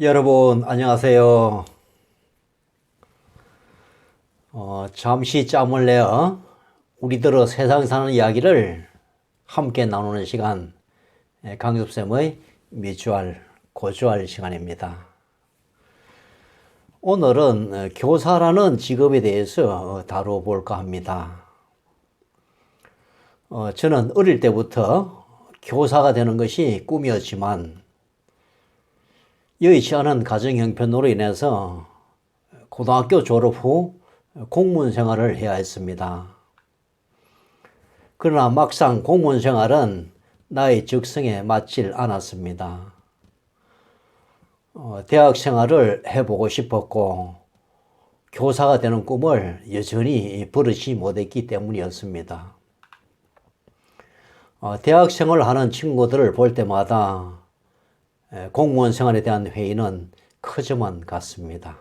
여러분 안녕하세요. 어, 잠시 짬을 내어 우리들의 세상 사는 이야기를 함께 나누는 시간 예, 강습쌤의 미주알 고주알 시간입니다. 오늘은 어, 교사라는 직업에 대해서 어, 다뤄볼까 합니다. 어, 저는 어릴 때부터 교사가 되는 것이 꿈이었지만 여의치 않은 가정 형편으로 인해서 고등학교 졸업 후 공무원 생활을 해야 했습니다. 그러나 막상 공무원 생활은 나의 적성에 맞질 않았습니다. 어, 대학 생활을 해보고 싶었고 교사가 되는 꿈을 여전히 버릇이 못했기 때문이었습니다. 어, 대학 생활을 하는 친구들을 볼 때마다 에, 공무원 생활에 대한 회의는 크지만 같습니다.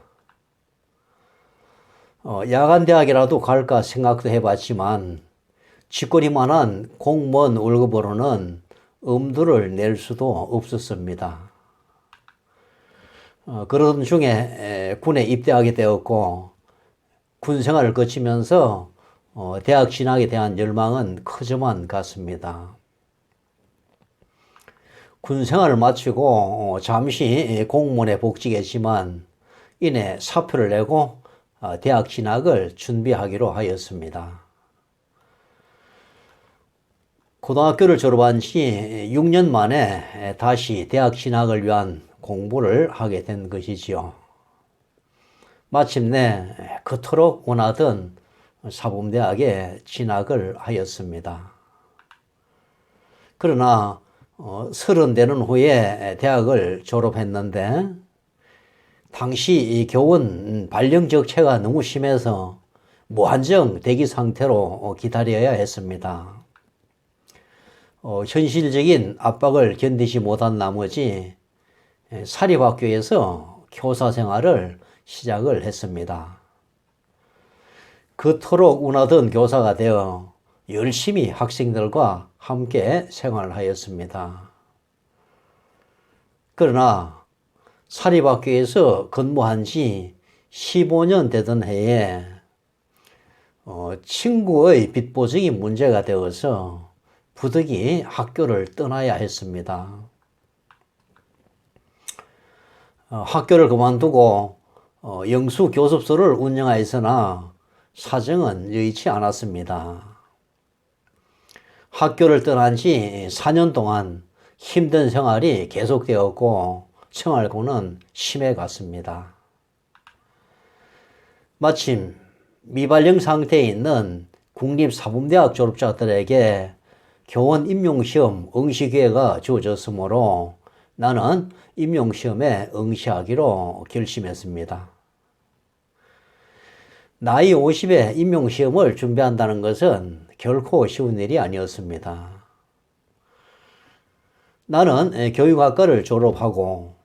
어, 야간 대학이라도 갈까 생각도 해봤지만 직권이만한 공무원 월급으로는 엄두를 낼 수도 없었습니다. 어, 그런 중에 에, 군에 입대하게 되었고 군 생활을 거치면서 어, 대학 진학에 대한 열망은 크지만 같습니다. 군 생활을 마치고 어, 잠시 공무원에 복직했지만 이내 사표를 내고 어, 대학 진학을 준비하기로 하였습니다. 고등학교를 졸업한 지 6년 만에 다시 대학 진학을 위한 공부를 하게 된 것이지요. 마침내 그토록 원하던 사범대학에 진학을 하였습니다. 그러나 어, 서른 되는 후에 대학을 졸업했는데 당시 이 교원 발령 적체가 너무 심해서 무한정 대기 상태로 기다려야 했습니다. 어, 현실적인 압박을 견디지 못한 나머지 사립학교에서 교사 생활을 시작을 했습니다. 그토록 운하던 교사가 되어 열심히 학생들과 함께 생활하였습니다. 그러나 사립학교에서 근무한 지 15년 되던 해에 어, 친구의 빚보증이 문제가 되어서 부득이 학교를 떠나야 했습니다. 어, 학교를 그만두고 어, 영수 교습소를 운영하였으나 사정은 여의치 않았습니다. 학교를 떠난 지 4년 동안 힘든 생활이 계속되었고 생활고는 심해갔습니다. 마침 미발령 상태에 있는 국립사범대학 졸업자들에게 교원 임용시험 응시 기회가 주어졌으므로 나는 임용시험에 응시하기로 결심했습니다. 나이 50에 임용시험을 준비한다는 것은 결코 쉬운 일이 아니었습니다. 나는 교육학과를 졸업하고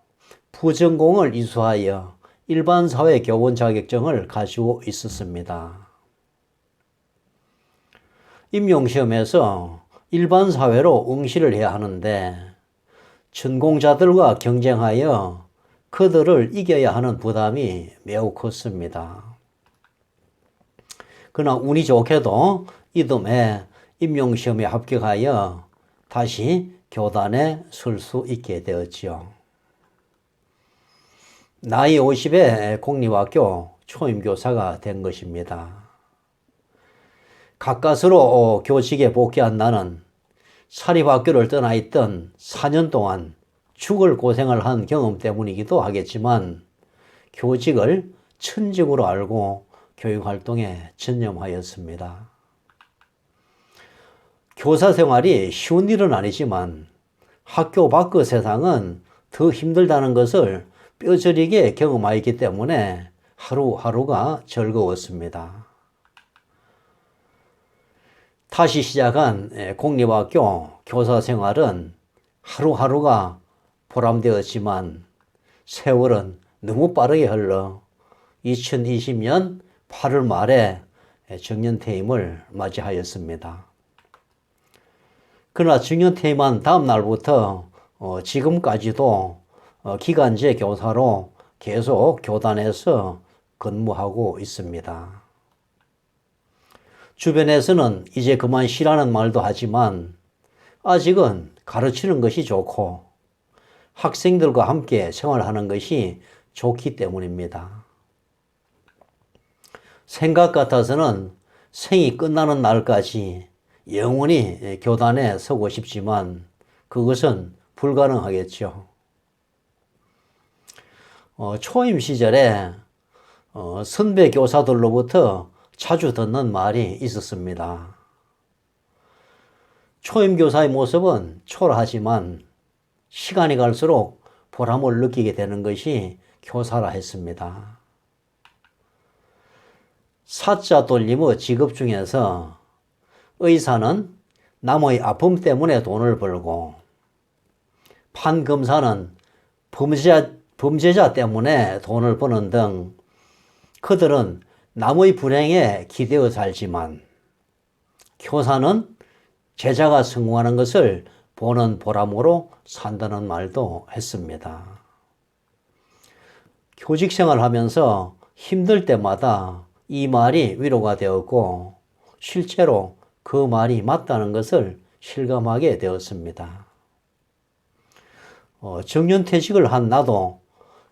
부전공을 이수하여 일반 사회 교원 자격증을 가지고 있었습니다. 임용시험에서 일반 사회로 응시를 해야 하는데 전공자들과 경쟁하여 그들을 이겨야 하는 부담이 매우 컸습니다. 그러나 운이 좋게도 이듬해 임용시험에 합격하여 다시 교단에 설 수 있게 되었지요. 나이 50에 공립학교 초임교사가 된 것입니다. 가까스로 교직에 복귀한 나는 사립학교를 떠나 있던 4년 동안 죽을 고생을 한 경험 때문이기도 하겠지만 교직을 천직으로 알고 교육활동에 전념하였습니다. 교사 생활이 쉬운 일은 아니지만 학교 밖의 세상은 더 힘들다는 것을 뼈저리게 경험하였기 때문에 하루하루가 즐거웠습니다. 다시 시작한 공립학교 교사 생활은 하루하루가 보람되었지만 세월은 너무 빠르게 흘러 2020년 8월 말에 정년퇴임을 맞이하였습니다. 그러나 정년퇴임한 다음 날부터 어, 지금까지도 어, 기간제 교사로 계속 교단에서 근무하고 있습니다. 주변에서는 이제 그만 쉬라는 말도 하지만 아직은 가르치는 것이 좋고 학생들과 함께 생활하는 것이 좋기 때문입니다. 생각 같아서는 생이 끝나는 날까지 영원히 교단에 서고 싶지만 그것은 불가능하겠죠. 어, 초임 시절에 어, 선배 교사들로부터 자주 듣는 말이 있었습니다. 초임 교사의 모습은 초라하지만 시간이 갈수록 보람을 느끼게 되는 것이 교사라 했습니다. 사자 돌림의 직업 중에서 의사는 남의 아픔 때문에 돈을 벌고 판검사는 범죄자, 범죄자 때문에 돈을 버는 등 그들은 남의 불행에 기대어 살지만 교사는 제자가 성공하는 것을 보는 보람으로 산다는 말도 했습니다. 교직 생활 하면서 힘들 때마다 이 말이 위로가 되었고 실제로 그 말이 맞다는 것을 실감하게 되었습니다. 어, 정년퇴직을 한 나도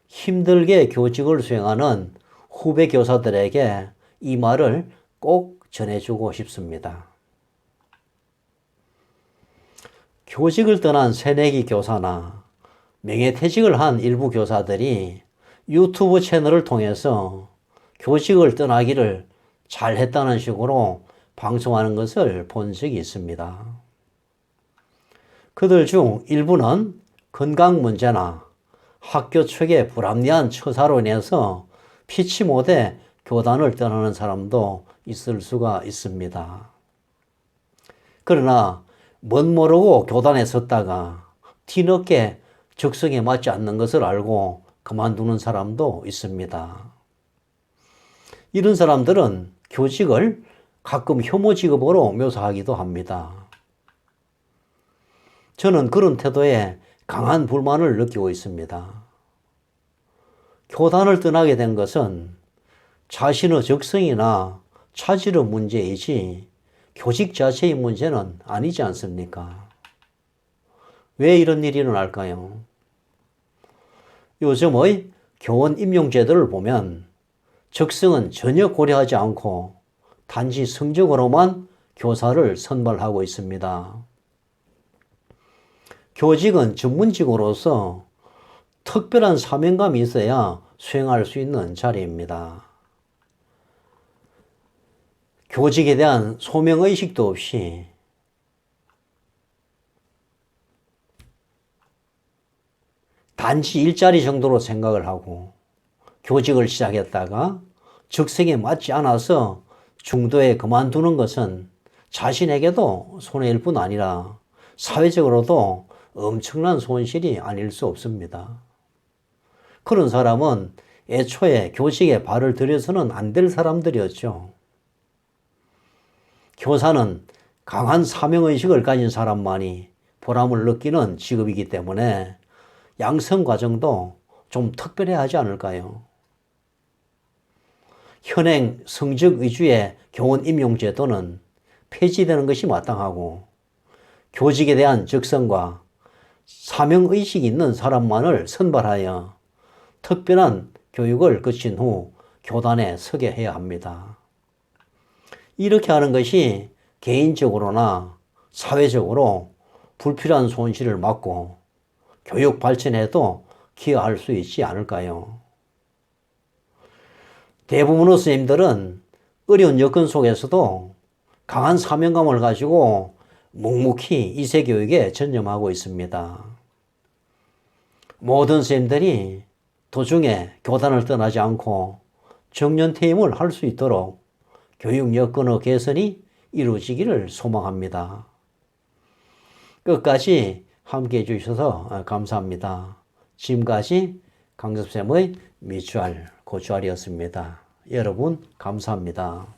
힘들게 교직을 수행하는 후배 교사들에게 이 말을 꼭 전해주고 싶습니다. 교직을 떠난 새내기 교사나 명예퇴직을 한 일부 교사들이 유튜브 채널을 통해서 교직을 떠나기를 잘했다는 식으로 방송하는 것을 본 적이 있습니다. 그들 중 일부는 건강 문제나 학교 측의 불합리한 처사로 인해서 피치 못해 교단을 떠나는 사람도 있을 수가 있습니다. 그러나 멋 모르고 교단에 섰다가 뒤늦게 적성에 맞지 않는 것을 알고 그만두는 사람도 있습니다. 이런 사람들은 교직을 가끔 혐오 직업으로 묘사하기도 합니다. 저는 그런 태도에 강한 불만을 느끼고 있습니다. 교단을 떠나게 된 것은 자신의 적성이나 차질의 문제이지 교직 자체의 문제는 아니지 않습니까? 왜 이런 일이 일어날까요? 요즘의 교원 임용 제도를 보면 적성은 전혀 고려하지 않고 단지 성적으로만 교사를 선발하고 있습니다. 교직은 전문직으로서 특별한 사명감이 있어야 수행할 수 있는 자리입니다. 교직에 대한 소명의식도 없이 단지 일자리 정도로 생각을 하고 교직을 시작했다가 적성에 맞지 않아서 중도에 그만두는 것은 자신에게도 손해일 뿐 아니라 사회적으로도 엄청난 손실이 아닐 수 없습니다. 그런 사람은 애초에 교직에 발을 들여서는 안 될 사람들이었죠. 교사는 강한 사명의식을 가진 사람만이 보람을 느끼는 직업이기 때문에 양성 과정도 좀 특별해 하지 않을까요? 현행 성적 위주의 교원 임용 제도는 폐지되는 것이 마땅하고 교직에 대한 적성과 사명 의식이 있는 사람만을 선발하여 특별한 교육을 거친 후 교단에 서게 해야 합니다. 이렇게 하는 것이 개인적으로나 사회적으로 불필요한 손실을 막고 교육 발전에도 기여할 수 있지 않을까요? 대부분의 스님들은 어려운 여건 속에서도 강한 사명감을 가지고 묵묵히 이세 교육에 전념하고 있습니다. 모든 스님들이 도중에 교단을 떠나지 않고 정년 퇴임을 할 수 있도록 교육 여건의 개선이 이루어지기를 소망합니다. 끝까지 함께 해주셔서 감사합니다. 지금까지 강섭쌤의 미추알 고추알이었습니다. 여러분 감사합니다.